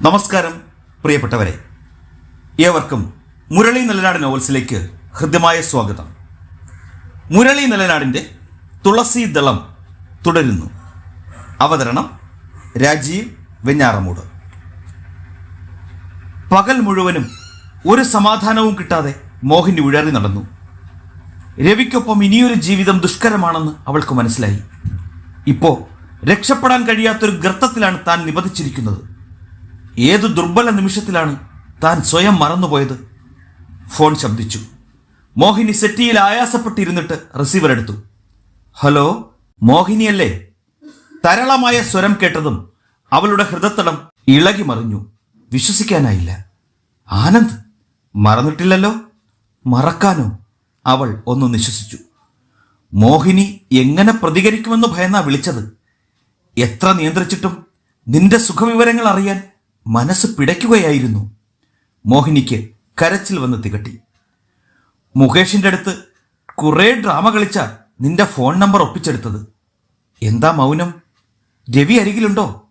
നമസ്കാരം പ്രിയപ്പെട്ടവരെ. ഏവർക്കും മുരളി നല്ലനാട് നോവൽസിലേക്ക് ഹൃദ്യമായ സ്വാഗതം. മുരളി നിലനാടിന്റെ തുളസി ദളം തുടരുന്നു. അവതരണം രാജീവ് വെഞ്ഞാറമൂട്. പകൽ മുഴുവനും ഒരു സമാധാനവും കിട്ടാതെ മോഹിനി ഉഴറി നടന്നു. രവിക്കൊപ്പം ഇനിയൊരു ജീവിതം ദുഷ്കരമാണെന്ന് അവൾക്ക് മനസ്സിലായി. ഇപ്പോൾ രക്ഷപ്പെടാൻ കഴിയാത്തൊരു ഗർത്തത്തിലാണ് താൻ നിബന്ധിച്ചിരിക്കുന്നത് ഏതു ദുർബല നിമിഷത്തിലാണ് താൻ സ്വയം മറന്നുപോയത്? ഫോൺ ശബ്ദിച്ചു. മോഹിനി സെറ്റിയിൽ ആയാസപ്പെട്ടിരുന്നിട്ട് റിസീവർ എടുത്തു. ഹലോ മോഹിനിയല്ലേ? തരളമായ സ്വരം കേട്ടതും അവളുടെ ഹൃദത്തടം ഇളകി മറിഞ്ഞു. വിശ്വസിക്കാനായില്ല. ആനന്ദ് മറന്നിട്ടില്ലല്ലോ? മറക്കാനോ? അവൾ ഒന്ന് നിശ്വസിച്ചു. മോഹിനി എങ്ങനെ പ്രതികരിക്കുമെന്ന് ഭയന്നാ വിളിച്ചത്? എത്ര നിയന്ത്രിച്ചിട്ടും നിന്റെ സുഖവിവരങ്ങൾ അറിയാൻ മനസ്സ് പിടയ്ക്കുകയായിരുന്നു. മോഹിനിക്ക് കരച്ചിൽ വന്ന് തികട്ടി. മുകേഷിന്റെ അടുത്ത് കുറെ ഡ്രാമ കളിച്ച നിന്റെ ഫോൺ നമ്പർ ഒപ്പിച്ചെടുത്തത്. എന്താ മൗനം? രവി അരികിലുണ്ടോ?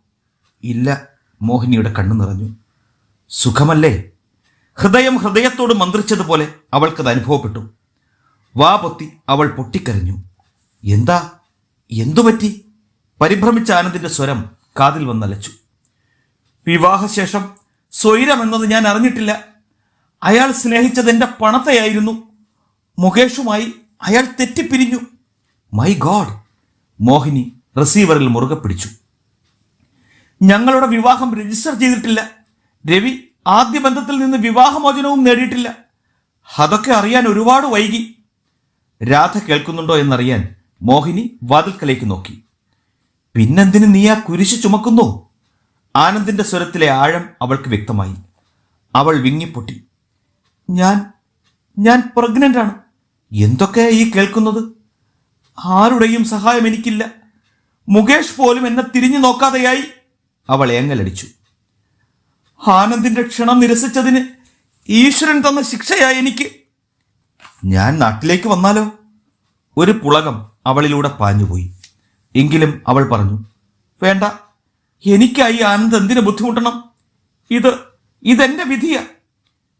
ഇല്ല മോഹിനിയുടെ കണ്ണു നിറഞ്ഞു. സുഖമല്ലേ? ഹൃദയം ഹൃദയത്തോട് മന്ത്രിച്ചതുപോലെ അവൾക്കത് അനുഭവപ്പെട്ടു. വാ പൊത്തി അവൾ പൊട്ടിക്കരഞ്ഞു. എന്താ? എന്തുപറ്റി? പരിഭ്രമിച്ച ആനന്ദിന്റെ സ്വരം കാതിൽ വന്നലച്ചു. വിവാഹശേഷം സ്വൈരമെന്നത് ഞാൻ അറിഞ്ഞിട്ടില്ല. അയാൾ സ്നേഹിച്ചത് എന്റെ പണത്തെയായിരുന്നു. മുകേഷുമായി അയാൾ തെറ്റിപ്പിരിഞ്ഞു. മൈ ഗോഡ് മോഹിനി റിസീവറിൽ മുറുകെ പിടിച്ചു. ഞങ്ങളുടെ വിവാഹം രജിസ്റ്റർ ചെയ്തിട്ടില്ല. രവി ആദ്യ ബന്ധത്തിൽ നിന്ന് വിവാഹമോചനവും നേടിയിട്ടില്ല. അതൊക്കെ അറിയാൻ ഒരുപാട് വൈകി. രാധ കേൾക്കുന്നുണ്ടോ എന്നറിയാൻ മോഹിനി വാതിൽക്കലേക്ക് നോക്കി. പിന്നെന്തിന് നീ ആ കുരിശ് ചുമക്കുന്നു? ആനന്ദിന്റെ സ്വരത്തിലെ ആഴം അവൾക്ക് വ്യക്തമായി. അവൾ വിങ്ങിപ്പൊട്ടി. ഞാൻ ഞാൻ പ്രഗ്നന്റ് ആണ് എന്തൊക്കെയാ ഈ കേൾക്കുന്നത്? ആരുടെയും സഹായം എനിക്കില്ല. മുകേഷ് പോലും എന്നെ തിരിഞ്ഞു നോക്കാതെയായി. അവൾ ഏങ്ങലടിച്ചു. ആനന്ദിന്റെ ക്ഷണം നിരസിച്ചതിന് ഈശ്വരൻ തന്ന ശിക്ഷയായി എനിക്ക്. ഞാൻ നാട്ടിലേക്ക് വന്നാലോ? ഒരു പുളകം അവളിലൂടെ പാഞ്ഞുപോയി. എങ്കിലും അവൾ പറഞ്ഞു വേണ്ട എനിക്കായി ആനന്ദ് എന്തിനു ബുദ്ധിമുട്ടണം? ഇത് ഇതെന്റെ വിധിയാ.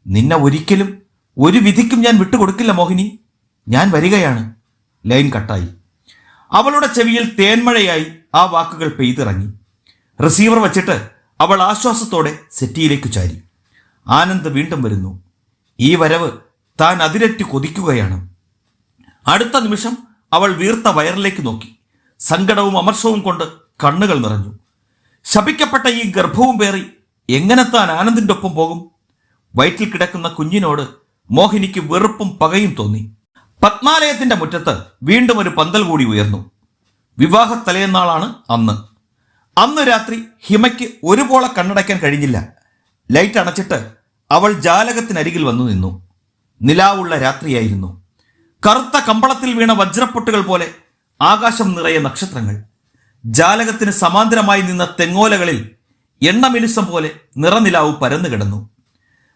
നിന്നെ ഒരിക്കലും ഒരു വിധിക്കും ഞാൻ വിട്ടുകൊടുക്കില്ല മോഹിനി. ഞാൻ വരികയാണ്. ലൈൻ കട്ടായി. അവളുടെ ചെവിയിൽ തേന്മഴയായി ആ വാക്കുകൾ പെയ്തിറങ്ങി. റിസീവർ വച്ചിട്ട് അവൾ ആശ്വാസത്തോടെ സെറ്റിയിലേക്ക് ചാരി. ആനന്ദ് വീണ്ടും വരുന്നു. ഈ വരവ് താൻ അതിരറ്റി കൊതിക്കുകയാണ്. അടുത്ത നിമിഷം അവൾ വീർത്ത വയറിലേക്ക് നോക്കി. സങ്കടവും അമർഷവും കൊണ്ട് കണ്ണുകൾ നിറഞ്ഞു. ശപിക്കപ്പെട്ട ഈ ഗർഭവും പേറി എങ്ങനെ താൻ ആനന്ദിന്റെ ഒപ്പം പോകും? വയറ്റിൽ കിടക്കുന്ന കുഞ്ഞിനോട് മോഹിനിക്ക് വെറുപ്പും പകയും തോന്നി. പത്മാലയത്തിന്റെ മുറ്റത്ത് വീണ്ടും ഒരു പന്തൽ കൂടി ഉയർന്നു. വിവാഹ തലേന്നാളാണ് അന്ന്. അന്ന് രാത്രി ഹിമയ്ക്ക് ഒരുപോലെ കണ്ണടയ്ക്കാൻ കഴിഞ്ഞില്ല. ലൈറ്റ് അണച്ചിട്ട് അവൾ ജാലകത്തിനരികിൽ വന്നു നിന്നു. നിലാവുള്ള രാത്രിയായിരുന്നു. കറുത്ത കമ്പളത്തിൽ വീണ വജ്രപ്പൊട്ടുകൾ പോലെ ആകാശം നിറയെ നക്ഷത്രങ്ങൾ. ജാലകത്തിന് സമാന്തരമായി നിന്ന തെങ്ങോലകളിൽ എണ്ണമിനുസം പോലെ നിറനിലാവ് പരന്നു കിടന്നു.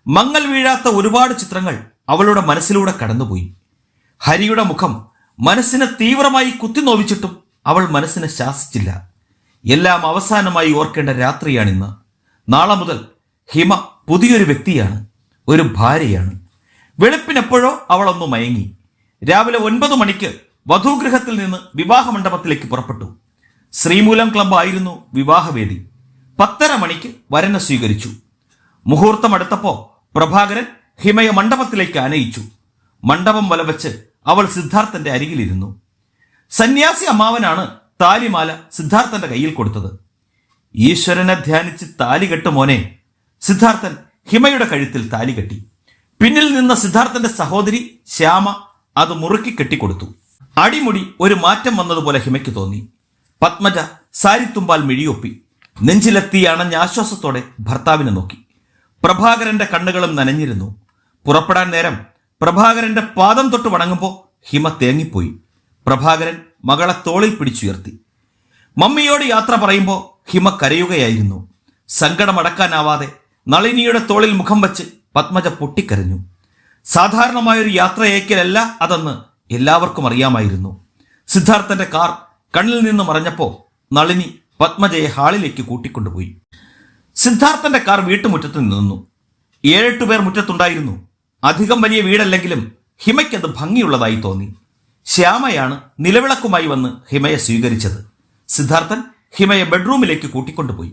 മങ്ങൽ വീഴാത്ത ഒരുപാട് ചിത്രങ്ങൾ അവളുടെ മനസ്സിലൂടെ കടന്നുപോയി. ഹരിയുടെ മുഖം മനസ്സിനെ തീവ്രമായി കുത്തിനോവിച്ചിട്ടും അവൾ മനസ്സിനെ ശാസിച്ചില്ല. എല്ലാം അവസാനമായി ഓർക്കേണ്ട രാത്രിയാണിന്ന്. നാളെ മുതൽ ഹിമ പുതിയൊരു വ്യക്തിയാണ് ഒരു ഭാര്യയാണ്. വെളുപ്പിനെപ്പോഴോ അവൾ ഒന്ന് മയങ്ങി. രാവിലെ ഒൻപത് മണിക്ക് വധുഗൃഹത്തിൽ നിന്ന് വിവാഹമണ്ഡപത്തിലേക്ക് പുറപ്പെട്ടു. ശ്രീമൂലം ക്ലബ്ബായിരുന്നു വിവാഹവേദി. പത്തര മണിക്ക് വരനെ സ്വീകരിച്ചു. മുഹൂർത്തം അടുത്തപ്പോ പ്രഭാകരൻ ഹിമയ മണ്ഡപത്തിലേക്ക് ആനയിച്ചു. മണ്ഡപം വലവച്ച് അവൾ സിദ്ധാർത്ഥന്റെ അരികിലിരുന്നു. സന്യാസി അമ്മാവനാണ് താലിമാല സിദ്ധാർത്ഥന്റെ കയ്യിൽ കൊടുത്തത്. ഈശ്വരനെ ധ്യാനിച്ച് താലി കെട്ട് മോനെ സിദ്ധാർത്ഥൻ ഹിമയുടെ കഴുത്തിൽ താലി കെട്ടി. പിന്നിൽ നിന്ന സിദ്ധാർത്ഥന്റെ സഹോദരി ശ്യാമ അത് മുറുക്കി കെട്ടിക്കൊടുത്തു. അടിമുടി ഒരു മാറ്റം വന്നതുപോലെ ഹിമയ്ക്ക് തോന്നി. പത്മജ സാരിത്തുമ്പാൽ മിഴിയൊപ്പി. നെഞ്ചിലെത്തി അണഞ്ഞ ആശ്വാസത്തോടെ ഭർത്താവിനെ നോക്കി. പ്രഭാകരന്റെ കണ്ണുകളും നനഞ്ഞിരുന്നു. പുറപ്പെടാൻ നേരം പ്രഭാകരന്റെ പാദം തൊട്ട് വണങ്ങുമ്പോൾ ഹിമ തേങ്ങിപ്പോയി. പ്രഭാകരൻ മകളെ തോളിൽ പിടിച്ചുയർത്തി. മമ്മിയോട് യാത്ര പറയുമ്പോൾ ഹിമ കരയുകയായിരുന്നു. സങ്കടമടക്കാനാവാതെ നളിനിയുടെ തോളിൽ മുഖം വച്ച് പത്മജ പൊട്ടിക്കരഞ്ഞു. സാധാരണമായൊരു യാത്രയേക്കലല്ല അതെന്ന് എല്ലാവർക്കും അറിയാമായിരുന്നു. സിദ്ധാർത്ഥന്റെ കാർ കണ്ണിൽ നിന്ന് മറഞ്ഞപ്പോ നളിനി പത്മജയെ ഹാളിലേക്ക് കൂട്ടിക്കൊണ്ടുപോയി. സിദ്ധാർത്ഥന്റെ കാർ വീട്ടുമുറ്റത്ത് നിന്നു ഏഴെട്ടു പേർ മുറ്റത്തുണ്ടായിരുന്നു. അധികം വലിയ വീടല്ലെങ്കിലും ഹിമയ്ക്കത് ഭംഗിയുള്ളതായി തോന്നി. ശ്യാമയാണ് നിലവിളക്കുമായി വന്ന് ഹിമയെ സ്വീകരിച്ചത്. സിദ്ധാർത്ഥൻ ഹിമയെ ബെഡ്റൂമിലേക്ക് കൂട്ടിക്കൊണ്ടുപോയി.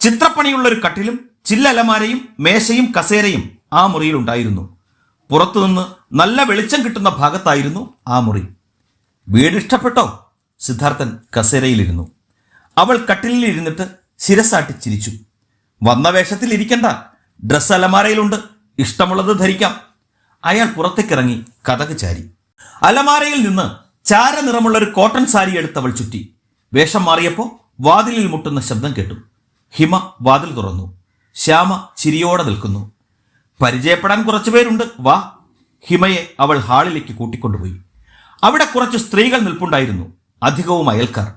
ചിത്രപ്പണിയുള്ള ഒരു കട്ടിലും ചില്ലലമാരയും മേശയും കസേരയും ആ മുറിയിലുണ്ടായിരുന്നു പുറത്തുനിന്ന് നല്ല വെളിച്ചം കിട്ടുന്ന ഭാഗത്തായിരുന്നു ആ മുറി. വീട് ഇഷ്ടപ്പെട്ടോ സിദ്ധാർത്ഥൻ കസേരയിലിരുന്നു. അവൾ കട്ടിലിൽ ഇരുന്നിട്ട് ശിരസാട്ടി ചിരിച്ചു. വന്ന വേഷത്തിൽ ഇരിക്കണ്ട. ഡ്രസ് അലമാരയിലുണ്ട്. ഇഷ്ടമുള്ളത് ധരിക്കാം. അയാൾ പുറത്തേക്കിറങ്ങി കഥക് ചാരി. അലമാരയിൽ നിന്ന് ചാര നിറമുള്ള ഒരു കോട്ടൺ സാരി എടുത്ത് അവൾ ചുറ്റി. വേഷം മാറിയപ്പോൾ വാതിലിൽ മുട്ടുന്ന ശബ്ദം കേട്ടു. ഹിമ വാതിൽ തുറന്നു. ശ്യാമ ചിരിയോടെ നിൽക്കുന്നു. പരിചയപ്പെടാൻ കുറച്ചു പേരുണ്ട്. വാ. ഹിമയെ അവൾ ഹാളിലേക്ക് കൂട്ടിക്കൊണ്ടുപോയി. അവിടെ കുറച്ച് സ്ത്രീകൾ നിൽപ്പുണ്ടായിരുന്നു. അധികവും അയൽക്കാർ.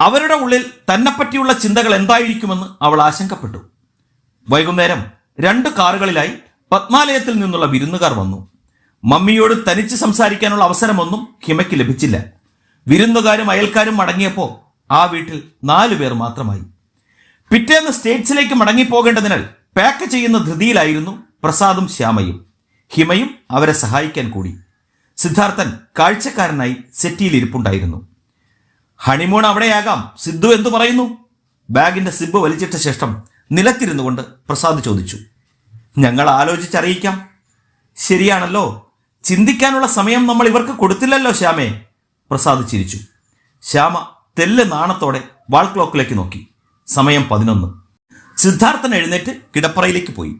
അവരുടെ ഉള്ളിൽ തന്നെപ്പറ്റിയുള്ള ചിന്തകൾ എന്തായിരിക്കുമെന്ന് അവൾ ആശങ്കപ്പെട്ടു. വൈകുന്നേരം രണ്ട് കാറുകളിലായി പത്മാലയത്തിൽ നിന്നുള്ള വിരുന്നുകാർ വന്നു. മമ്മിയോട് തനിച്ച് സംസാരിക്കാനുള്ള അവസരമൊന്നും ഹിമയ്ക്ക് ലഭിച്ചില്ല. വിരുന്നുകാരും അയൽക്കാരും മടങ്ങിയപ്പോൾ ആ വീട്ടിൽ നാലു പേർ മാത്രമായി. പിറ്റേന്ന് സ്റ്റേറ്റ്സിലേക്ക് മടങ്ങിപ്പോകേണ്ടതിനാൽ പാക്ക് ചെയ്യുന്ന ധൃതിയിലായിരുന്നു പ്രസാദും ശ്യാമയും. ഹിമയും അവരെ സഹായിക്കാൻ കൂടി. സിദ്ധാർത്ഥൻ കാഴ്ചക്കാരനായി സെറ്റിയിൽ ഇരിപ്പുണ്ടായിരുന്നു. ഹണിമൂൺ അവിടെയാകാം. സിദ്ധു എന്തു പറയുന്നു? ബാഗിന്റെ സിബ് വലിച്ചിട്ട ശേഷം നിലത്തിരുന്നു കൊണ്ട് പ്രസാദ് ചോദിച്ചു ഞങ്ങൾ ആലോചിച്ചറിയിക്കാം. ശരിയാണല്ലോ. ചിന്തിക്കാനുള്ള സമയം നമ്മൾ ഇവർക്ക് കൊടുത്തില്ലല്ലോ ശ്യാമേ. പ്രസാദ് ചിരിച്ചു. ശ്യാമ തെല്ല് നാണത്തോടെ വാൾ ക്ലോക്കിലേക്ക് നോക്കി. സമയം പതിനൊന്ന്. സിദ്ധാർത്ഥൻ എഴുന്നേറ്റ് കിടപ്പറയിലേക്ക് പോയി.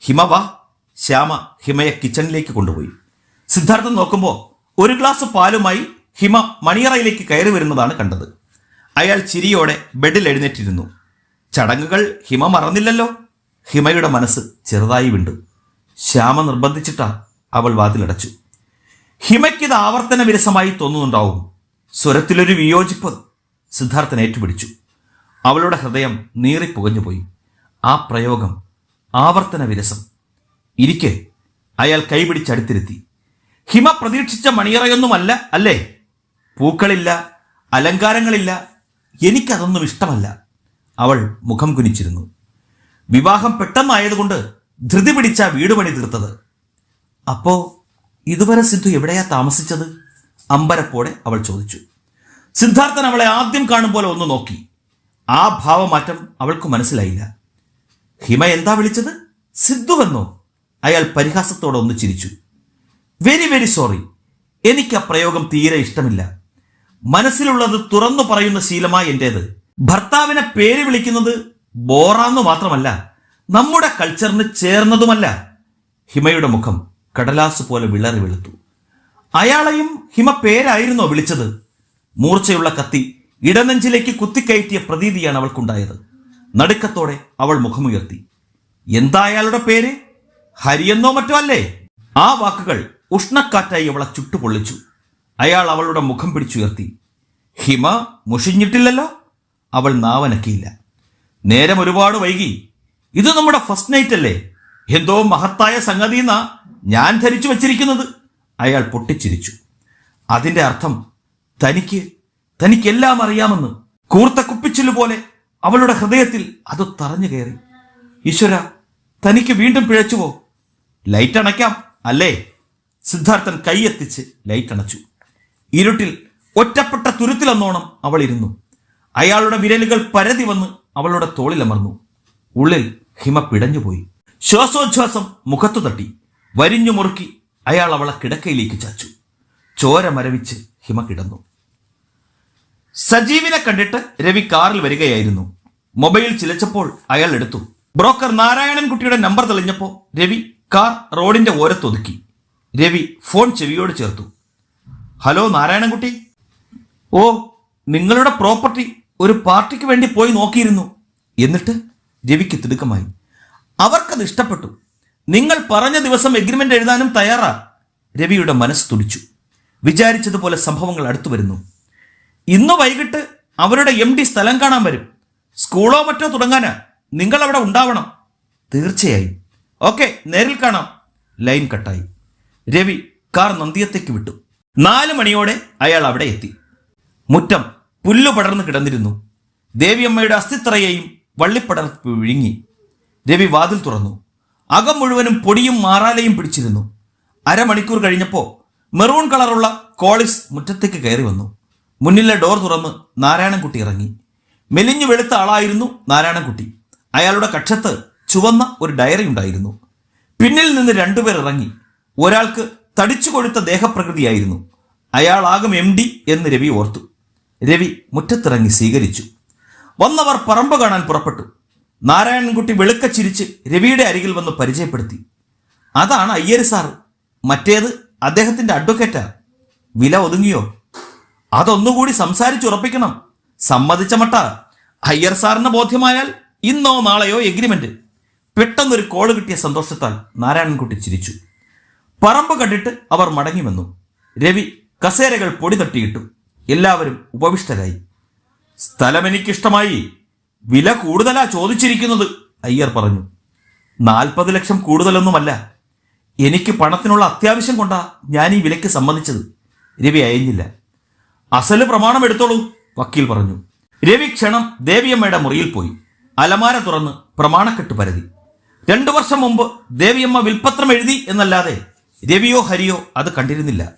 ഹിമ വാ. ശ്യാമ ഹിമയെ കിച്ചണിലേക്ക് കൊണ്ടുപോയി. സിദ്ധാർത്ഥൻ നോക്കുമ്പോൾ ഒരു ഗ്ലാസ് പാലുമായി ഹിമ മണിയറയിലേക്ക് കയറി വരുന്നതാണ് കണ്ടത്. അയാൾ ചിരിയോടെ ബെഡിൽ എഴുന്നേറ്റിരുന്നു. ചടങ്ങുകൾ ഹിമ മറന്നില്ലല്ലോ? ഹിമയുടെ മനസ്സ് ചെറുതായി വിണ്ടു. ശ്യാമ നിർബന്ധിച്ചിട്ടാ അവൾ വാതിലടച്ചു. ഹിമയ്ക്കിത് ആവർത്തന വിരസമായി തോന്നുന്നുണ്ടാവും. സ്വരത്തിലൊരു വിയോജിപ്പ് സിദ്ധാർത്ഥൻ ഏറ്റുപിടിച്ചു. അവളുടെ ഹൃദയം നീറിപ്പുകഞ്ഞുപോയി ആ പ്രയോഗം ആവർത്തന വിരസം. ഇരിക്കെ അയാൾ കൈപിടിച്ചടുത്തിരുത്തി ഹിമ പ്രതീക്ഷിച്ച മണിയറയൊന്നുമല്ല അല്ലേ? പൂക്കളില്ല അലങ്കാരങ്ങളില്ല എനിക്കതൊന്നും ഇഷ്ടമല്ല. അവൾ മുഖം കുനിച്ചിരുന്നു. വിവാഹം പെട്ടെന്നായതുകൊണ്ട് ധൃതി പിടിച്ച വീട് പണി തീർത്തത്. അപ്പോ ഇതുവരെ സിദ്ധു എവിടെയാ താമസിച്ചത്? അമ്പരപ്പോടെ അവൾ ചോദിച്ചു. സിദ്ധാർത്ഥൻ അവളെ ആദ്യം കാണും പോലെ ഒന്ന് നോക്കി. ആ ഭാവമാറ്റം അവൾക്ക് മനസ്സിലായില്ല. ഹിമ എന്താ വിളിച്ചത്? സിദ്ധുവെന്നോ അയാൾ പരിഹാസത്തോടെ ഒന്ന് ചിരിച്ചു. വെരി വെരി സോറി എനിക്ക് ആ പ്രയോഗം തീരെ ഇഷ്ടമില്ല. മനസ്സിലുള്ളത് തുറന്നു പറയുന്ന ശീലമായി എന്റേത് ഭർത്താവിനെ പേര് വിളിക്കുന്നത് ബോറാന്ന് മാത്രമല്ല നമ്മുടെ കൾച്ചറിന് ചേർന്നതുമല്ല. ഹിമയുടെ മുഖം കടലാസ് പോലെ വിളറി വെളുത്തു. അയാളെയും ഹിമ പേരായിരുന്നോ വിളിച്ചത്? മൂർച്ചയുള്ള കത്തി ഇടനെഞ്ചിലേക്ക് കുത്തിക്കയറ്റിയ പ്രതീതിയാണ് അവൾക്കുണ്ടായത്. നടുക്കത്തോടെ അവൾ മുഖമുയർത്തി. എന്താ അയാളുടെ പേര്? ഹരിയെന്നോ മറ്റോ അല്ലേ? ആ വാക്കുകൾ ഉഷ്ണക്കാറ്റായി അവളെ ചുട്ടുപൊള്ളിച്ചു. അയാൾ അവളുടെ മുഖം പിടിച്ചുയർത്തി. ഹിമ മുഷിഞ്ഞിട്ടില്ലല്ലോ? അവൾ നാവനക്കിയില്ല. നേരം ഒരുപാട് വൈകി. ഇത് നമ്മുടെ ഫസ്റ്റ് നൈറ്റ് അല്ലേ എന്തോ മഹത്തായ സംഗതി എന്നാ ഞാൻ ധരിച്ചു വച്ചിരിക്കുന്നത്. അയാൾ പൊട്ടിച്ചിരിച്ചു. അതിന്റെ അർത്ഥം തനിക്ക് തനിക്കെല്ലാം അറിയാമെന്ന് കൂർത്ത കുപ്പിച്ചിലുപോലെ അവളുടെ ഹൃദയത്തിൽ അത് തറഞ്ഞു കയറി. ഈശ്വര തനിക്ക് വീണ്ടും പിഴച്ചുവോ? ലൈറ്റ് അണയ്ക്കാം അല്ലേ? സിദ്ധാർത്ഥൻ കൈയെത്തിച്ച് ലൈറ്റ് അണച്ചു ഇരുട്ടിൽ ഒറ്റപ്പെട്ട തുരുത്തിലെന്നോണം അവൾ ഇരുന്നു അയാളുടെ വിരലുകൾ പരതി വന്ന് അവളുടെ തോളിലമർന്നു ഉള്ളിൽ ഹിമ പിടഞ്ഞുപോയി. ശ്വാസോച്ഛ്വാസം മുഖത്തു തട്ടി. വരിഞ്ഞു മുറുക്കി അയാൾ അവളെ കിടക്കയിലേക്ക് ചാച്ചു. ചോര മരവിച്ച് ഹിമ കിടന്നു. സജീവിനെ കണ്ടിട്ട് രവി കാറിൽ വരികയായിരുന്നു. മൊബൈൽ ചിലച്ചപ്പോൾ അയാൾ എടുത്തു. ബ്രോക്കർ നാരായണൻകുട്ടിയുടെ നമ്പർ തെളിഞ്ഞപ്പോൾ രവി കാർ റോഡിന്റെ ഓരത്തൊതുക്കി. രവി ഫോൺ ചെവിയോട് ചേർത്തു. ഹലോ നാരായണൻകുട്ടി. ഓ നിങ്ങളുടെ പ്രോപ്പർട്ടി ഒരു പാർട്ടിക്ക് വേണ്ടി പോയി നോക്കിയിരുന്നു. എന്നിട്ട് രവിക്ക് തിടുക്കമായി. അവർക്കത് ഇഷ്ടപ്പെട്ടു. നിങ്ങൾ പറഞ്ഞ ദിവസം എഗ്രിമെന്റ് എഴുതാനും തയ്യാറാ. രവിയുടെ മനസ്സ് തുടിച്ചു. വിചാരിച്ചതുപോലെ സംഭവങ്ങൾ അടുത്തു വരുന്നു. ഇന്ന് വൈകിട്ട് അവരുടെ എം ഡി സ്ഥലം കാണാൻ വരും. സ്കൂളോ മറ്റോ തുടങ്ങാനാ. നിങ്ങൾ അവിടെ ഉണ്ടാവണം. തീർച്ചയായും. ഓക്കെ നേരിൽ കാണാം. ലൈൻ കട്ടായി. രവി കാർ നന്ദിയത്തേക്ക് വിട്ടു. നാല് മണിയോടെ അയാൾ അവിടെ എത്തി. മുറ്റം പുല്ലു പടർന്നു കിടന്നിരുന്നു. ദേവിയമ്മയുടെ അസ്ഥിത്രയെയും വള്ളിപ്പടർപ്പ് വിഴുങ്ങി. രവി വാതിൽ തുറന്നു. അകം മുഴുവനും പൊടിയും മാറാലയും പിടിച്ചിരുന്നു. അരമണിക്കൂർ കഴിഞ്ഞപ്പോൾ മെറൂൺ കളറുള്ള കോളിസ് മുറ്റത്തേക്ക് കയറി വന്നു. മുന്നിലെ ഡോർ തുറന്ന് നാരായണൻകുട്ടി ഇറങ്ങി. മെലിഞ്ഞു വെളുത്ത ആളായിരുന്നു നാരായണൻകുട്ടി. അയാളുടെ കക്ഷത്ത് ചുവന്ന ഒരു ഡയറി ഉണ്ടായിരുന്നു. പിന്നിൽ നിന്ന് രണ്ടുപേർ ഇറങ്ങി. ഒരാൾക്ക് തടിച്ചു കൊഴുത്ത ദേഹപ്രകൃതിയായിരുന്നു. അയാളാകും എം ഡി എന്ന് രവി ഓർത്തു. രവി മുറ്റത്തിറങ്ങി സ്വീകരിച്ചു. വന്നവർ പറമ്പ് കാണാൻ പുറപ്പെട്ടു. നാരായണൻകുട്ടി വെളുക്ക ചിരിച്ച് രവിയുടെ അരികിൽ വന്ന് പരിചയപ്പെടുത്തി. അതാണ് അയ്യര് സാർ മറ്റേത് അദ്ദേഹത്തിന്റെ അഡ്വക്കേറ്റാ. വില ഒതുങ്ങിയോ? അതൊന്നുകൂടി സംസാരിച്ചുറപ്പിക്കണം സമ്മതിച്ച മട്ട. അയ്യർ സാറിന് ബോധ്യമായാൽ ഇന്നോ നാളെയോ എഗ്രിമെന്റ്. പെട്ടെന്നൊരു കോൾ കിട്ടിയ സന്തോഷത്താൽ നാരായണൻകുട്ടി ചിരിച്ചു. പറമ്പ് കണ്ടിട്ട് അവർ മടങ്ങി വന്നു. രവി കസേരകൾ പൊടി തട്ടിയിട്ടു എല്ലാവരും ഉപവിഷ്ടരായി. സ്ഥലം എനിക്കിഷ്ടമായി വില കൂടുതലാ ചോദിച്ചിരിക്കുന്നത് അയ്യർ പറഞ്ഞു. നാൽപ്പത് ലക്ഷം കൂടുതലൊന്നുമല്ല. എനിക്ക് പണത്തിനുള്ള അത്യാവശ്യം കൊണ്ടാ ഞാൻ ഈ വിലയ്ക്ക് സമ്മതിച്ചത്. രവി അയഞ്ഞില്ല. അസൽ പ്രമാണം എടുത്തോളൂ വക്കീൽ പറഞ്ഞു. രവി ക്ഷണം ദേവിയമ്മയുടെ മുറിയിൽ പോയി. അലമാര തുറന്ന് പ്രമാണക്കെട്ട് പരതി. രണ്ടു വർഷം മുമ്പ് ദേവിയമ്മ വിൽപ്പത്രം എഴുതി എന്നല്ലാതെ രവിയോ ഹരിയോ അത് കണ്ടിരുന്നില്ല.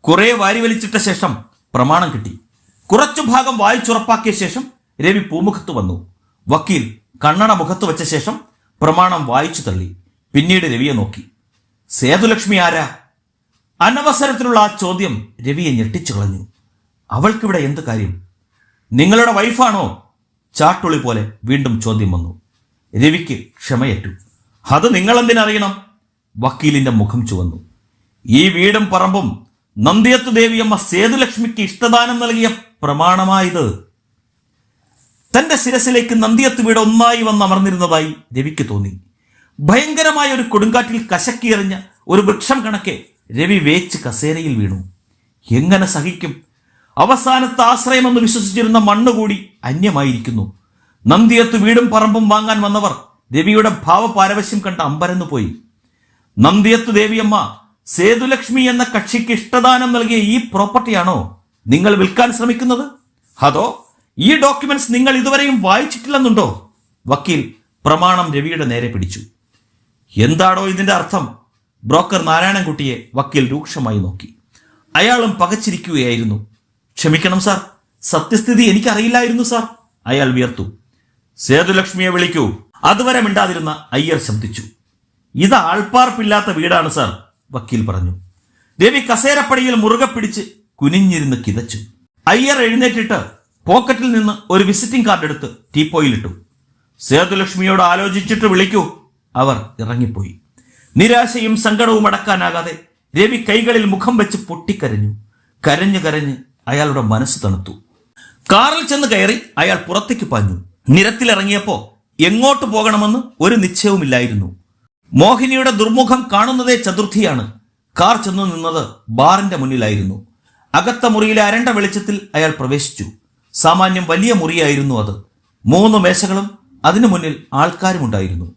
കുറെ വാരി വലിച്ചിട്ട ശേഷം പ്രമാണം കിട്ടി. കുറച്ചു ഭാഗം വായിച്ചുറപ്പാക്കിയ ശേഷം രവി പൂമുഖത്ത് വന്നു. വക്കീൽ കണ്ണട മുഖത്ത് വെച്ച ശേഷം പ്രമാണം വായിച്ചു തള്ളി. പിന്നീട് രവിയെ നോക്കി. സേതുലക്ഷ്മി ആരാ? അനവസരത്തിലുള്ള ആ ചോദ്യം രവിയെ ഞെട്ടിച്ചു കളഞ്ഞു. അവൾക്കിവിടെ എന്ത് കാര്യം? നിങ്ങളുടെ വൈഫാണോ? ചാട്ടുളി പോലെ വീണ്ടും ചോദ്യം വന്നു. രവിക്ക് ക്ഷമയേറ്റു. അത് നിങ്ങളെന്തിനറിയണം? വക്കീലിന്റെ മുഖം ചുവന്നു. ഈ വീടും പറമ്പും നന്ദിയത്ത് ദേവിയമ്മ സേതുലക്ഷ്മിക്ക് ഇഷ്ടദാനം നൽകിയ പ്രമാണമായത്. തന്റെ ശിരസിലേക്ക് നന്ദിയത്ത് വീട് ഒന്നായി വന്ന് അമർന്നിരുന്നതായി രവിക്ക് തോന്നി. ഭയങ്കരമായ ഒരു കൊടുങ്കാറ്റിൽ കശക്കിയെറിഞ്ഞ ഒരു വൃക്ഷം കണക്കെ രവി വേച്ച് കസേരയിൽ വീണു. എങ്ങനെ സഹിക്കും? അവസാനത്തെ ആശ്രയമെന്ന് വിശ്വസിച്ചിരുന്ന മണ്ണ് കൂടി അന്യമായിരിക്കുന്നു. നന്ദിയത്ത് വീടും പറമ്പും വാങ്ങാൻ വന്നവർ രവിയുടെ ഭാവപാരവശ്യം കണ്ട അമ്പരന്നു പോയി നന്ദിയത്ത് ദേവിയമ്മ സേതുലക്ഷ്മി എന്ന കക്ഷിക്ക് ഇഷ്ടദാനം നൽകിയ ഈ പ്രോപ്പർട്ടിയാണോ നിങ്ങൾ വിൽക്കാൻ ശ്രമിക്കുന്നത്? അതോ ഈ ഡോക്യുമെന്റ്സ് നിങ്ങൾ ഇതുവരെയും വായിച്ചിട്ടില്ലെന്നുണ്ടോ? വക്കീൽ പ്രമാണം രവിയുടെ നേരെ പിടിച്ചു. എന്താണോ ഇതിന്റെ അർത്ഥം? ബ്രോക്കർ നാരായണൻകുട്ടിയെ വക്കീൽ രൂക്ഷമായി നോക്കി. അയാളും പകച്ചിരിക്കുകയായിരുന്നു. ക്ഷമിക്കണം സാർ സത്യസ്ഥിതി എനിക്കറിയില്ലായിരുന്നു സാർ. അയാൾ വിയർത്തു. സേതുലക്ഷ്മിയെ വിളിക്കൂ. അതുവരെ മിണ്ടാതിരുന്ന അയ്യർ ശബ്ദിച്ചു. ഇത് ആൾപ്പാർപ്പില്ലാത്ത വീടാണ് സാർ. വക്കീൽ പറഞ്ഞു. ദേവി കസേരപ്പടിയിൽ മുറുകെ പിടിച്ച് കുനിഞ്ഞിരുന്ന് കിതച്ചു. അയ്യർ എഴുന്നേറ്റിട്ട് പോക്കറ്റിൽ നിന്ന് ഒരു വിസിറ്റിംഗ് കാർഡ് എടുത്ത് ടീപ്പോയിലിട്ടു. സേതുലക്ഷ്മിയോട് ആലോചിച്ചിട്ട് വിളിക്കൂ. അവർ ഇറങ്ങിപ്പോയി. നിരാശയും സങ്കടവും അടക്കാനാകാതെ രവി കൈകളിൽ മുഖം വെച്ച് പൊട്ടിക്കരഞ്ഞു. കരഞ്ഞു കരഞ്ഞ് അയാളുടെ മനസ്സ് തണുത്തു. കാറിൽ ചെന്ന് കയറി അയാൾ പുറത്തേക്ക് പാഞ്ഞു. നിരത്തിലിറങ്ങിയപ്പോ എങ്ങോട്ട് പോകണമെന്ന് ഒരു നിശ്ചയവുമില്ലായിരുന്നു. മോഹിനിയുടെ ദുർമുഖം കാണുന്നതേ ചതുർത്ഥിയാണ്. കാർ ചെന്നു നിന്നത് ബാറിന്റെ മുന്നിലായിരുന്നു. അകത്ത മുറിയിലെ അരണ്ട വെളിച്ചത്തിൽ അയാൾ പ്രവേശിച്ചു. സാമാന്യം വലിയ മുറിയായിരുന്നു അത്. മൂന്ന് മേശകളും അതിനു മുന്നിൽ ആൾക്കാരുമുണ്ടായിരുന്നു.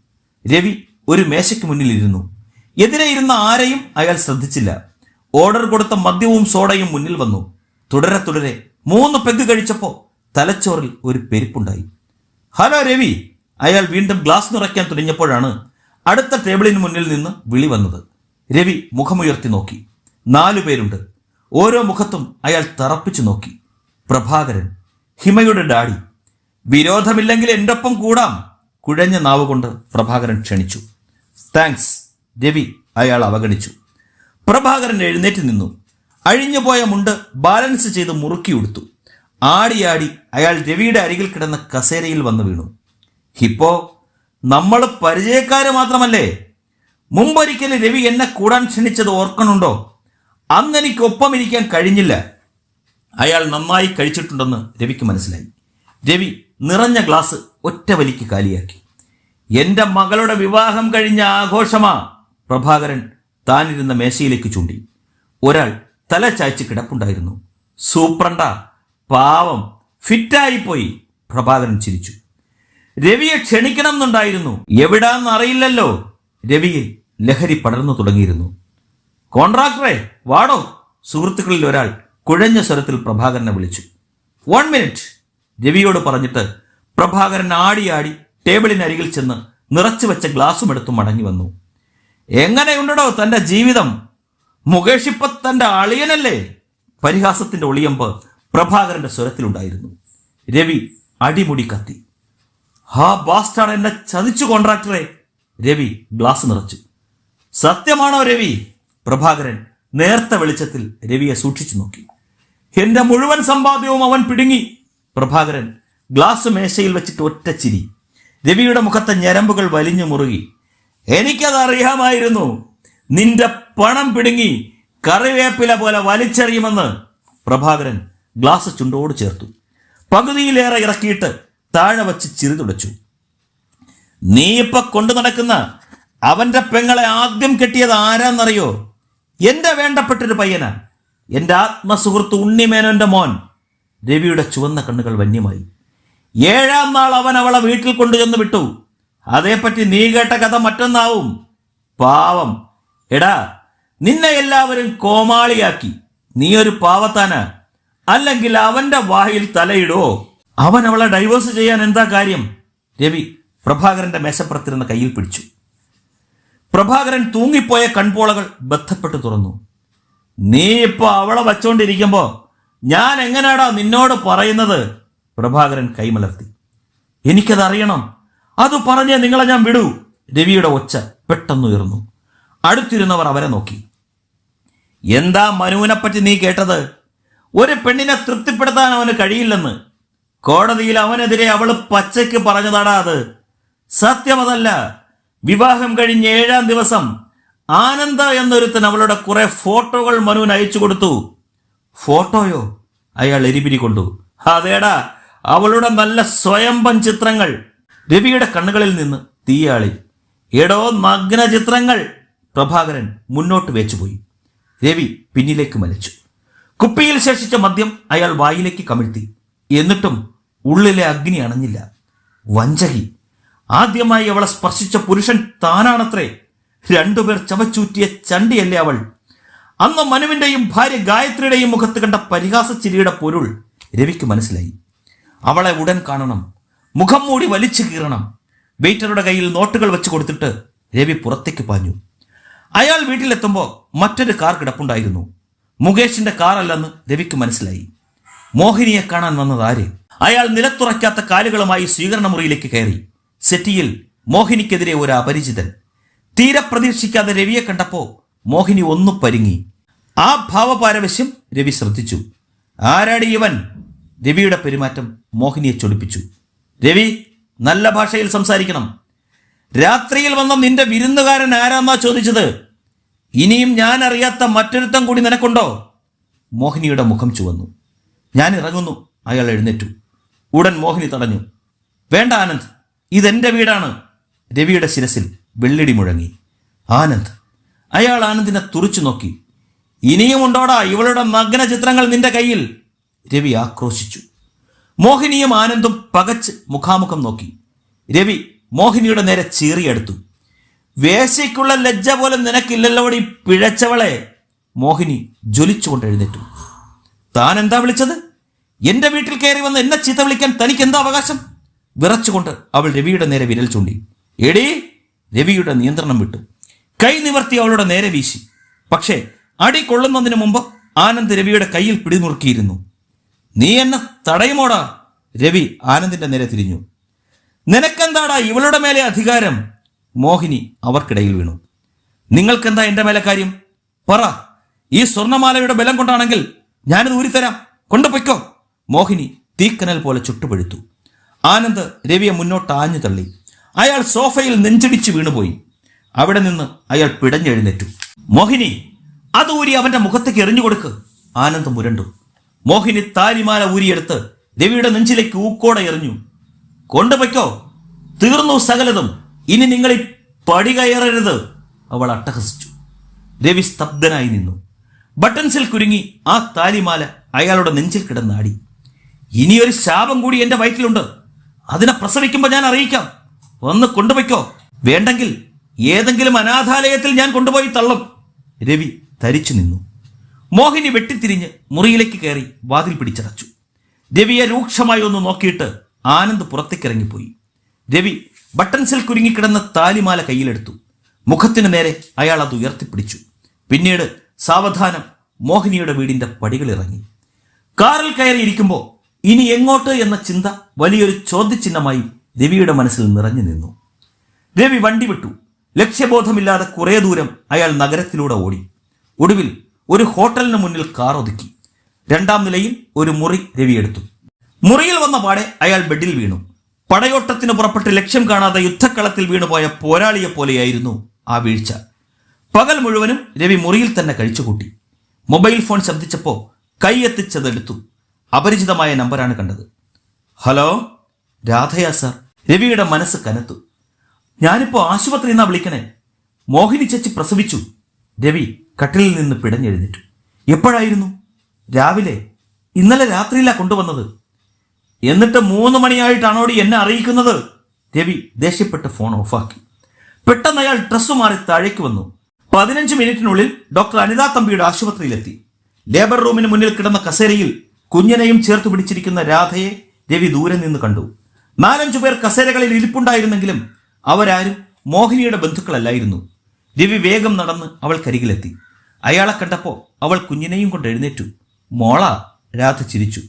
രവി ഒരു മേശയ്ക്ക് മുന്നിലിരുന്നു. എതിരെ ഇരുന്ന ആരെയും അയാൾ ശ്രദ്ധിച്ചില്ല. ഓർഡർ കൊടുത്ത മദ്യവും സോഡയും മുന്നിൽ വന്നു. തുടരെ തുടരെ മൂന്ന് പെഗ് കഴിച്ചപ്പോൾ തലച്ചോറിൽ ഒരു പെരുപ്പുണ്ടായി. ഹലോ രവി. അയാൾ വീണ്ടും ഗ്ലാസ് നിറയ്ക്കാൻ തുടങ്ങിയപ്പോഴാണ് അടുത്ത ടേബിളിന് മുന്നിൽ നിന്ന് വിളി വന്നത്. രവി മുഖമുയർത്തി നോക്കി. നാലു പേരുണ്ട്. ഓരോ മുഖത്തും അയാൾ തറപ്പിച്ചു നോക്കി. പ്രഭാകരൻ ഹിമയുടെ ഡാഡി വിരോധമില്ലെങ്കിൽ എന്റെ ഒപ്പം കൂടാം. കുഴഞ്ഞ നാവ് കൊണ്ട് പ്രഭാകരൻ ക്ഷണിച്ചു. താങ്ക്സ്. രവി അയാൾ അവഗണിച്ചു. പ്രഭാകരൻ എഴുന്നേറ്റ് നിന്നു. അഴിഞ്ഞുപോയ മുണ്ട് ബാലൻസ് ചെയ്ത് മുറുക്കിയെടുത്തു ആടിയാടി അയാൾ രവിയുടെ അരികിൽ കിടന്ന കസേരയിൽ വന്നു വീണു. ഇപ്പോ നമ്മൾ പരിചയക്കാര് മാത്രമല്ലേ? മുമ്പൊരിക്കൽ രവി എന്നെ കൂടാൻ ക്ഷണിച്ചത് ഓർക്കണുണ്ടോ? അന്ന് എനിക്ക് ഒപ്പം ഇരിക്കാൻ കഴിഞ്ഞില്ല. അയാൾ നന്നായി കഴിച്ചിട്ടുണ്ടെന്ന് രവിക്ക് മനസ്സിലായി. രവി നിറഞ്ഞ ഗ്ലാസ് ഒറ്റ വലിക്ക് കാലിയാക്കി. എന്റെ മകളുടെ വിവാഹം കഴിഞ്ഞ ആഘോഷമാ പ്രഭാകരൻ താനിരുന്ന മേശയിലേക്ക് ചൂണ്ടി. ഒരാൾ തല ചായ്ച്ച് കിടപ്പുണ്ടായിരുന്നു. സൂപ്രണ്ട പാവം ഫിറ്റായിപ്പോയി പ്രഭാകരൻ ചിരിച്ചു. രവിയെ ക്ഷണിക്കണം എന്നുണ്ടായിരുന്നു. എവിടാന്ന് അറിയില്ലല്ലോ. രവിയിൽ ലഹരി പടർന്നു തുടങ്ങിയിരുന്നു. കോൺട്രാക്ടറെ വാടോ. സുഹൃത്തുക്കളിൽ ഒരാൾ കുഴഞ്ഞ സ്വരത്തിൽ പ്രഭാകരനെ വിളിച്ചു. വൺ മിനിറ്റ് രവിയോട് പറഞ്ഞിട്ട് പ്രഭാകരൻ ആടിയാടി ടേബിളിനരികിൽ ചെന്ന് നിറച്ചു വെച്ച ഗ്ലാസും എടുത്തു മടങ്ങി വന്നു. എങ്ങനെയുണ്ടടോ തന്റെ ജീവിതം? മുകേഷ് ഇപ്പൊ തന്റെ അളിയനല്ലേ? പരിഹാസത്തിന്റെ ഒളിയമ്പ് പ്രഭാകരന്റെ സ്വരത്തിലുണ്ടായിരുന്നു. രവി അടിമുടി കത്തി. ഹാ ബാസ്റ്റാണ് എന്നെ ചതിച്ചു കോൺട്രാക്ടറെ രവി ഗ്ലാസ് നിറച്ചു. സത്യമാണോ രവി? പ്രഭാകരൻ നേർത്ത വെളിച്ചത്തിൽ രവിയെ സൂക്ഷിച്ചു നോക്കി. എന്റെ മുഴുവൻ സമ്പാദ്യവും അവൻ പിടുങ്ങി. പ്രഭാകരൻ ഗ്ലാസ് മേശയിൽ വെച്ചിട്ട് ഒറ്റ ചിരി. രവിയുടെ മുഖത്തെ ഞരമ്പുകൾ വലിഞ്ഞു മുറുകി. എനിക്കത് അറിയാമായിരുന്നു നിന്റെ പണം പിടുങ്ങി കറിവേപ്പില പോലെ വലിച്ചെറിയുമെന്ന്. പ്രഭാകരൻ ഗ്ലാസ് ചുണ്ടോട് ചേർത്തു. പകുതിയിലേറെ ഇറക്കിയിട്ട് താഴെ വച്ച് ചിരി തുടച്ചു. നീ ഇപ്പൊ കൊണ്ടു നടക്കുന്ന അവന്റെ പെങ്ങളെ ആദ്യം കെട്ടിയത് ആരാന്നറിയോ? എന്റെ വേണ്ടപ്പെട്ടൊരു പയ്യനാ. എന്റെ ആത്മസുഹൃത്ത് ഉണ്ണിമേനോന്റെ മോൻ. രവിയുടെ ചുവന്ന കണ്ണുകൾ വന്യമായി. ഏഴാം നാൾ അവൻ അവളെ വീട്ടിൽ കൊണ്ടുചെന്ന് വിട്ടു. അതേപ്പറ്റി നീ കേട്ട കഥ മറ്റൊന്നാവും. പാവം. എടാ നിന്നെ എല്ലാവരും കോമാളിയാക്കി. നീ ഒരു പാവത്താന. അല്ലെങ്കിൽ അവന്റെ വായിൽ തലയിടോ അവൻ അവളെ ഡൈവേഴ്സ് ചെയ്യാൻ എന്താ കാര്യം? രവി പ്രഭാകരന്റെ മേശപ്പുറത്തിരുന്ന കയ്യിൽ പിടിച്ചു. പ്രഭാകരൻ തൂങ്ങിപ്പോയ കൺപോളകൾ ബന്ധപ്പെട്ട് തുറന്നു. നീ ഇപ്പൊ അവളെ വച്ചോണ്ടിരിക്കുമ്പോ ഞാൻ എങ്ങനെയാടാ നിന്നോട് പറയുന്നത്? പ്രഭാകരൻ കൈമലർത്തി. എനിക്കതറിയണം. അത് പറഞ്ഞേ നിങ്ങളെ ഞാൻ വിടൂ. രവിയുടെ ഒച്ച പെട്ടെന്നുയർന്നു. അടുത്തിരുന്നവർ അവരെ നോക്കി. എന്താ മനുവിനെപ്പറ്റി നീ കേട്ടത്? ഒരു പെണ്ണിനെ തൃപ്തിപ്പെടുത്താൻ അവന് കഴിയില്ലെന്ന്. കോടതിയിൽ അവനെതിരെ അവൾ പച്ചയ്ക്ക് പറഞ്ഞതാടാ അത്. സത്യമതല്ല. വിവാഹം കഴിഞ്ഞ് ഏഴാം ദിവസം ആനന്ദ എന്നൊരുത്തൻ അവളുടെ കുറെ ഫോട്ടോകൾ മനുവിന് അയച്ചു കൊടുത്തു. ഫോട്ടോയോ? അയാൾ എരിപിരി കൊണ്ടു. അതേടാ അവളുടെ നല്ല സ്വയംഭം ചിത്രങ്ങൾ. രവിയുടെ കണ്ണുകളിൽ നിന്ന് തീയാളി. എടോ നഗ്ന ചിത്രങ്ങൾ. പ്രഭാകരൻ മുന്നോട്ട് വെച്ചുപോയി. രവി പിന്നിലേക്ക് മലച്ചു. കുപ്പിയിൽ ശേഷിച്ച മദ്യം അയാൾ വായിലേക്ക് കമിഴ്ത്തി. എന്നിട്ടും ഉള്ളിലെ അഗ്നി അണഞ്ഞില്ല. വഞ്ചകി. ആദ്യമായി അവളെ സ്പർശിച്ച പുരുഷൻ താനാണത്രേ. രണ്ടുപേർ ചവച്ചൂറ്റിയ ചണ്ടിയല്ലേ അവൾ. അന്ന് മനുവിന്റെയും ഭാര്യ ഗായത്രിയുടെയും മുഖത്ത് കണ്ട പരിഹാസ ചിരിയുടെ പൊരുൾ രവിക്ക് മനസ്സിലായി. അവളെ ഉടൻ കാണണം. മുഖം മൂടി വലിച്ചു കീറണം. വെയിറ്ററുടെ കയ്യിൽ നോട്ടുകൾ വെച്ച് കൊടുത്തിട്ട് രവി പുറത്തേക്ക് പാഞ്ഞു. അയാൾ വീട്ടിലെത്തുമ്പോൾ മറ്റൊരു കാർ കിടപ്പുണ്ടായിരുന്നു. മുകേഷിന്റെ കാറല്ലെന്ന് രവിക്ക് മനസ്സിലായി. മോഹിനിയെ കാണാൻ വന്നത് ആര്? അയാൾ നിലത്തുറയ്ക്കാത്ത കാലുകളുമായി സ്വീകരണ മുറിയിലേക്ക് കയറി. സെറ്റിയിൽ മോഹിനിക്കെതിരെ ഒരു അപരിചിതൻ. തീരെ പ്രതീക്ഷിക്കാതെ രവിയെ കണ്ടപ്പോ മോഹിനി ഒന്നു പരുങ്ങി. ആ ഭാവപാരവശ്യം രവി ശ്രദ്ധിച്ചു. ആരാടി ഇവൻ? രവിയുടെ പെരുമാറ്റം മോഹിനിയെ ചൊടിപ്പിച്ചു. രവി നല്ല ഭാഷയിൽ സംസാരിക്കണം. രാത്രിയിൽ വന്ന നിന്റെ വിരുന്നുകാരൻ ആരാന്നാ ചോദിച്ചത്? ഇനിയും ഞാൻ അറിയാത്ത മറ്റൊരുത്തം കൂടി നിനക്കുണ്ടോ? മോഹിനിയുടെ മുഖം ചുവന്നു. ഞാൻ ഇറങ്ങുന്നു. അയാൾ എഴുന്നേറ്റു. ഉടൻ മോഹിനി തടഞ്ഞു. വേണ്ട ആനന്ദ്. ഇതെന്റെ വീടാണ്. രവിയുടെ ശിരസിൽ വെള്ളിടി മുഴങ്ങി. ആനന്ദ്. അയാൾ ആനന്ദിനെ തുറച്ചു നോക്കി. ഇനിയും ഉണ്ടോടാ ഇവളുടെ നഗ്ന ചിത്രങ്ങൾ നിന്റെ കയ്യിൽ? രവി ആക്രോശിച്ചു. മോഹിനിയും ആനന്ദും പകച്ച് മുഖാമുഖം നോക്കി. രവി മോഹിനിയുടെ നേരെ ചീറിയെടുത്തു. വേശയ്ക്കുള്ള ലജ്ജ പോലെ നിനക്കില്ലല്ലോടി പിഴച്ചവളെ. മോഹിനി ജ്വലിച്ചുകൊണ്ട് എഴുന്നേറ്റു. താൻ എന്താ വിളിച്ചത്? എന്റെ വീട്ടിൽ കയറി വന്ന് എന്നെ ചീത്ത വിളിക്കാൻ തനിക്ക് എന്താ അവകാശം? വിറച്ചുകൊണ്ട് അവൾ രവിയുടെ നേരെ വിരൽ ചൂണ്ടി. എടീ രവിയുടെ നിയന്ത്രണം വിട്ടു. കൈ നിവർത്തി അവളുടെ നേരെ വീശി. പക്ഷേ അടി കൊള്ളുന്നതിന് മുമ്പ് ആനന്ദ് രവിയുടെ കയ്യിൽ പിടിമുറുക്കിയിരുന്നു. നീ എന്നെ തടയുമോടാ? രവി ആനന്ദിന്റെ നേരെ തിരിഞ്ഞു. നിനക്കെന്താടാ ഇവളുടെ മേലെ അധികാരം? മോഹിനി അവർക്കിടയിൽ വീണു. നിങ്ങൾക്കെന്താ എന്റെ മേലെ കാര്യം? പറ. ഈ സ്വർണമാലയുടെ ബലം കൊണ്ടാണെങ്കിൽ ഞാനിത് ഊരിത്തരാം. കൊണ്ടുപോയിക്കോ. മോഹിനി തീക്കനൽ പോലെ ചുട്ടുപഴുത്തു. ആനന്ദ് രവിയെ മുന്നോട്ട് ആഞ്ഞു തള്ളി. അയാൾ സോഫയിൽ നെഞ്ചടിച്ച് വീണുപോയി. അവിടെ നിന്ന് അയാൾ പിടഞ്ഞെഴുന്നേറ്റു. മോഹിനി അത് ഊരി അവന്റെ മുഖത്തേക്ക് എറിഞ്ഞു കൊടുക്ക്. ആനന്ദ് മുരണ്ടു. മോഹിനി താലിമാല ഊരിയെടുത്ത് രവിയുടെ നെഞ്ചിലേക്ക് ഊക്കോടെ എറിഞ്ഞു. കൊണ്ടുപോയ്ക്കോ തീർന്നു സകലതും. ഇനി നിങ്ങൾ ഈ പടി കയറരുത്. അവൾ അട്ടഹസിച്ചു. രവി സ്തബ്ധനായി നിന്നു. ബട്ടൻസിൽ കുരുങ്ങി ആ താലിമാല അയാളുടെ നെഞ്ചിൽ കിടന്നാടി. ഇനിയൊരു ശാപം കൂടി എന്റെ വയറ്റിലുണ്ട്. അതിനെ പ്രസവിക്കുമ്പോൾ ഞാൻ അറിയിക്കാം. വന്ന് കൊണ്ടുപോയിക്കോ. വേണ്ടെങ്കിൽ ഏതെങ്കിലും അനാഥാലയത്തിൽ ഞാൻ കൊണ്ടുപോയി തള്ളും. രവി തരിച്ചു നിന്നു. മോഹിനി വെട്ടിത്തിരിഞ്ഞ് മുറിയിലേക്ക് കയറി വാതിൽ പിടിച്ചടച്ചു. രവിയെ രൂക്ഷമായി ഒന്ന് നോക്കിയിട്ട് ആനന്ദ് പുറത്തേക്കിറങ്ങിപ്പോയി. രവി ബട്ടൺസിൽ കുരുങ്ങിക്കിടന്ന താലിമാല കയ്യിലെടുത്തു. മുഖത്തിനു നേരെ അയാൾ അത് ഉയർത്തിപ്പിടിച്ചു. പിന്നീട് സാവധാനം മോഹിനിയുടെ വീടിന്റെ പടികളിറങ്ങി. കാറിൽ കയറി ഇരിക്കുമ്പോൾ ഇനി എങ്ങോട്ട് എന്ന ചിന്ത വലിയൊരു ചോദ്യചിഹ്നമായി രവിയുടെ മനസ്സിൽ നിറഞ്ഞു നിന്നു. രവി വണ്ടി വിട്ടു. ലക്ഷ്യബോധമില്ലാതെ കുറേ ദൂരം അയാൾ നഗരത്തിലൂടെ ഓടി. ഒടുവിൽ ഒരു ഹോട്ടലിന് മുന്നിൽ കാർ ഒതുക്കി. രണ്ടാം നിലയിൽ ഒരു മുറി രവി എടുത്തു. മുറിയിൽ വന്ന പാടെ അയാൾ ബെഡിൽ വീണു. പടയോട്ടത്തിന് പുറപ്പെട്ട് ലക്ഷ്യം കാണാതെ യുദ്ധക്കളത്തിൽ വീണുപോയ പോരാളിയെ പോലെയായിരുന്നു ആ വീഴ്ച. പകൽ മുഴുവനും രവി മുറിയിൽ തന്നെ കഴിച്ചുകൂട്ടി. മൊബൈൽ ഫോൺ ശബ്ദിച്ചപ്പോൾ കൈയെത്തിച്ചതെടുത്തു അപരിചിതമായ നമ്പറാണ് കണ്ടത്. ഹലോ? രാധയാ സാർ. രവിയുടെ മനസ്സ് കനത്തു. ഞാനിപ്പോ ആശുപത്രിയിൽ നിന്നാ വിളിക്കണേ? മോഹിനി ചേച്ചി പ്രസവിച്ചു. രവി കട്ടിലിൽ നിന്ന് പിടഞ്ഞെഴുന്നേറ്റു. എപ്പോഴായിരുന്നു? രാവിലെ. ഇന്നലെ രാത്രിയിലാ കൊണ്ടുവന്നത്. എന്നിട്ട് മൂന്ന് മണിയായിട്ടാണോടി എന്നെ അറിയിക്കുന്നത്? രവി ദേഷ്യപ്പെട്ട് ഫോൺ ഓഫാക്കി. പെട്ടെന്ന് അയാൾ ഡ്രസ്സ് മാറി താഴേക്ക് വന്നു. പതിനഞ്ച് മിനിറ്റിനുള്ളിൽ ഡോക്ടർ അനിതാ തമ്പിയുടെ ആശുപത്രിയിലെത്തി. ലേബർ റൂമിന് മുന്നിൽ കിടന്ന കസേരയിൽ കുഞ്ഞിനെയും ചേർത്ത് പിടിച്ചിരിക്കുന്ന രാധയെ രവി ദൂരെ നിന്ന് കണ്ടു. നാലഞ്ചു പേർ കസേരകളിൽ ഇരിപ്പുണ്ടായിരുന്നെങ്കിലും അവരാരും മോഹിനിയുടെ ബന്ധുക്കളല്ലായിരുന്നു. രവി വേഗം നടന്ന് അവൾക്കരികിലെത്തി. അയാളെ കണ്ടപ്പോൾ അവൾ കുഞ്ഞിനെയും കൊണ്ട് എഴുന്നേറ്റു. മോള രാധ ചിരിച്ചു.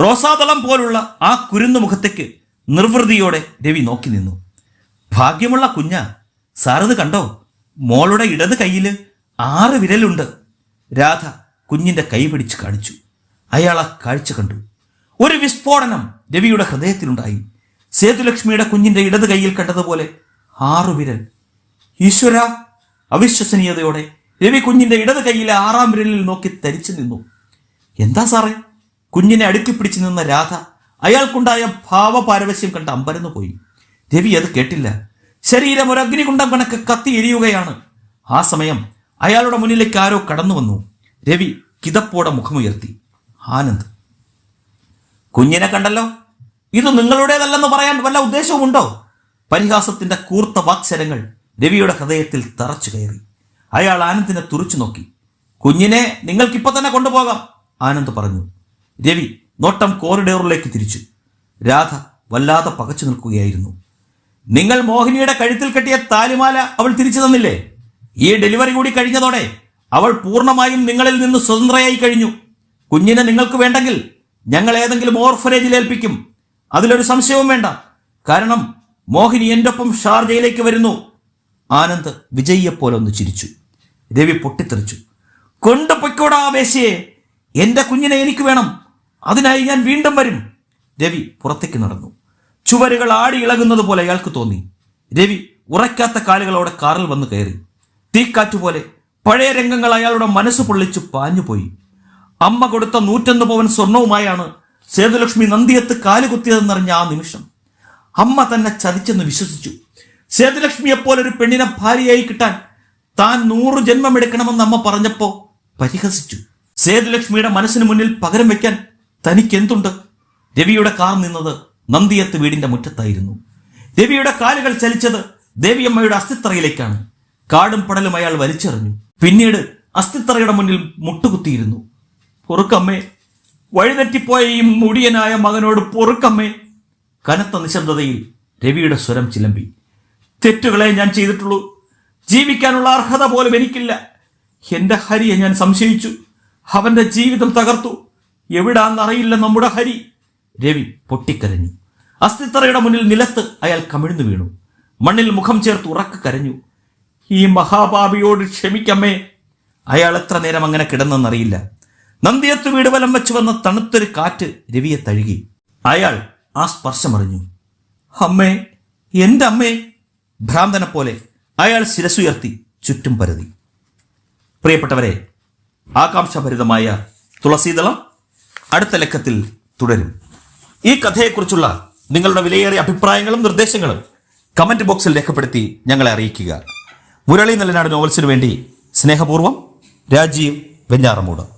റോസാതളം പോലുള്ള ആ കുരുന്നു മുഖത്തേക്ക് നിർവൃതിയോടെ രവി നോക്കി നിന്നു. ഭാഗ്യമുള്ള കുഞ്ഞ സാറത് കണ്ടോ? മോളുടെ ഇടത് കയ്യിൽ ആറ് വിരലുണ്ട്. രാധ കുഞ്ഞിന്റെ കൈ പിടിച്ച് കാണിച്ചു. അയാൾ ആ കാഴ്ച കണ്ടു. ഒരു വിസ്ഫോടനം രവിയുടെ ഹൃദയത്തിലുണ്ടായി. സേതുലക്ഷ്മിയുടെ കുഞ്ഞിന്റെ ഇടത് കൈയിൽ കണ്ടതുപോലെ ആറു വിരൽ. ഈശ്വര അവിശ്വസനീയതയോടെ രവി കുഞ്ഞിന്റെ ഇടത് കൈയിലെ ആറാം വിരലിൽ നോക്കി തരിച്ചു നിന്നു. എന്താ സാറേ? കുഞ്ഞിനെ അടുക്കി പിടിച്ചു നിന്ന രാധ അയാൾക്കുണ്ടായ ഭാവപാരവശ്യം കണ്ട് അമ്പരന്നു പോയി. രവി അത് കേട്ടില്ല. ശരീരം ഒരു അഗ്നികുണ്ടം കണക്ക് കത്തി എരിയുകയാണ്. ആ സമയം അയാളുടെ മുന്നിലേക്ക് ആരോ കടന്നു വന്നു. രവി കിതപ്പോടെ മുഖമുയർത്തി. ആനന്ദ്. കുഞ്ഞിനെ കണ്ടല്ലോ? ഇത് നിങ്ങളുടേതല്ലെന്ന് പറയാൻ വല്ല ഉദ്ദേശവുമുണ്ടോ? പരിഹാസത്തിന്റെ കൂർത്ത വാക്സരങ്ങൾ രവിയുടെ ഹൃദയത്തിൽ തറച്ചു കയറി. അയാൾ ആനന്ദിനെ തുറച്ചു നോക്കി. കുഞ്ഞിനെ നിങ്ങൾക്കിപ്പോ തന്നെ കൊണ്ടുപോകാം ആനന്ദ് പറഞ്ഞു. രവി നോട്ടം കോറിഡോറിലേക്ക് തിരിച്ചു. രാധ വല്ലാതെ പകച്ചു നിൽക്കുകയായിരുന്നു. നിങ്ങൾ മോഹിനിയുടെ കഴുത്തിൽ കെട്ടിയ താലിമാല അവൾ തിരിച്ചു തന്നില്ലേ? ഈ ഡെലിവറി കൂടി കഴിഞ്ഞതോടെ അവൾ പൂർണമായും നിങ്ങളിൽ നിന്ന് സ്വതന്ത്രയായി കഴിഞ്ഞു. കുഞ്ഞിനെ നിങ്ങൾക്ക് വേണ്ടെങ്കിൽ ഞങ്ങൾ ഏതെങ്കിലും ഓർഫനേജിൽ ഏൽപ്പിക്കും. അതിലൊരു സംശയവും വേണ്ട. കാരണം മോഹിനി എന്റെ ഒപ്പം ഷാർജയിലേക്ക് വരുന്നു. ആനന്ദ് വിജയിയെപ്പോലെ ഒന്ന് ചിരിച്ചു. രവി പൊട്ടിത്തെറിച്ചു. കൊണ്ടുപൊയ്ക്കോടാ വേശിയെ എന്റെ കുഞ്ഞിനെ എനിക്ക് വേണം. അതിനായി ഞാൻ വീണ്ടും വരും. രവി പുറത്തേക്ക് നടന്നു. ചുവരുകൾ ആടി ഇളകുന്നത് പോലെ അയാൾക്ക് തോന്നി. രവി ഉറയ്ക്കാത്ത കാലുകളോടെ കാറിൽ വന്ന് കയറി. തീക്കാറ്റുപോലെ പഴയ രംഗങ്ങൾ അയാളുടെ മനസ്സ് പൊള്ളിച്ചു പാഞ്ഞുപോയി. അമ്മ കൊടുത്ത നൂറ്റൊന്ന് പവൻ സ്വർണവുമായാണ് സേതുലക്ഷ്മി നന്ദിയത്ത് കാലുകുത്തിയതെന്നറിഞ്ഞ ആ നിമിഷം. അമ്മ തന്നെ ചതിച്ചെന്ന് വിശ്വസിച്ചു. സേതുലക്ഷ്മിയെപ്പോലെ ഒരു പെണ്ണിനെ ഭാര്യയായി കിട്ടാൻ താൻ നൂറ് ജന്മമെടുക്കണമെന്ന് അമ്മ പറഞ്ഞപ്പോ പരിഹസിച്ചു. സേതുലക്ഷ്മിയുടെ മനസ്സിന് മുന്നിൽ പകരം വെക്കാൻ തനിക്ക് എന്തുണ്ട് രവിയുടെ കാർ നിന്നത് നന്ദിയത്ത് വീടിന്റെ മുറ്റത്തായിരുന്നു. രവിയുടെ കാലുകൾ ചലിച്ചത് ദേവിയമ്മയുടെ അസ്ഥിത്തറയിലേക്കാണ്. കാടും പടലും അയാൾ വലിച്ചെറിഞ്ഞു. പിന്നീട് അസ്ഥിത്തറയുടെ മുന്നിൽ മുട്ടുകുത്തിയിരുന്നു. പൊറുക്കമ്മേ. വഴിതെറ്റിപ്പോയ ഈ മുടിയനായ മകനോട് പൊറുക്കമ്മേ. കനത്ത നിശബ്ദതയിൽ രവിയുടെ സ്വരം ചിലമ്പി. തെറ്റുകളെ ഞാൻ ചെയ്തിട്ടുള്ളൂ. ജീവിക്കാനുള്ള അർഹത പോലും എനിക്കില്ല. എന്റെ ഹരിയെ ഞാൻ സംശയിച്ചു. അവന്റെ ജീവിതം തകർത്തു. എവിടാന്നറിയില്ല നമ്മുടെ ഹരി. രവി പൊട്ടിക്കരഞ്ഞു. അസ്ഥിത്തറയുടെ മുന്നിൽ നിലത്ത് അയാൾ കമിഴ്ന്നു വീണു. മണ്ണിൽ മുഖം ചേർത്ത് ഉറക്ക കരഞ്ഞു. ഈ മഹാപാപിയോട് ക്ഷമിക്കമ്മേ. അയാൾ എത്ര നേരം അങ്ങനെ കിടന്നെന്നറിയില്ല. നന്ദിയത്ത് വീട് വലം വെച്ച് വന്ന തണുത്തൊരു കാറ്റ് രവിയെ തഴുകി. അയാൾ ആ സ്പർശമറിഞ്ഞു അമ്മേ എന്റെ അമ്മേ ഭ്രാന്തനെ പോലെ അയാൾ ശിരസുയർത്തി ചുറ്റും പരതി. പ്രിയപ്പെട്ടവരെ ആകാംക്ഷഭരിതമായ തുളസീതളം അടുത്ത ലക്കത്തിൽ തുടരും. ഈ കഥയെക്കുറിച്ചുള്ള നിങ്ങളുടെ വിലയേറിയ അഭിപ്രായങ്ങളും നിർദ്ദേശങ്ങളും കമന്റ് ബോക്സിൽ രേഖപ്പെടുത്തി ഞങ്ങളെ അറിയിക്കുക. മുരളി നല്ലനാട് നോവൽസിനു വേണ്ടി സ്നേഹപൂർവം രാജീവ് വെഞ്ഞാറമൂട്.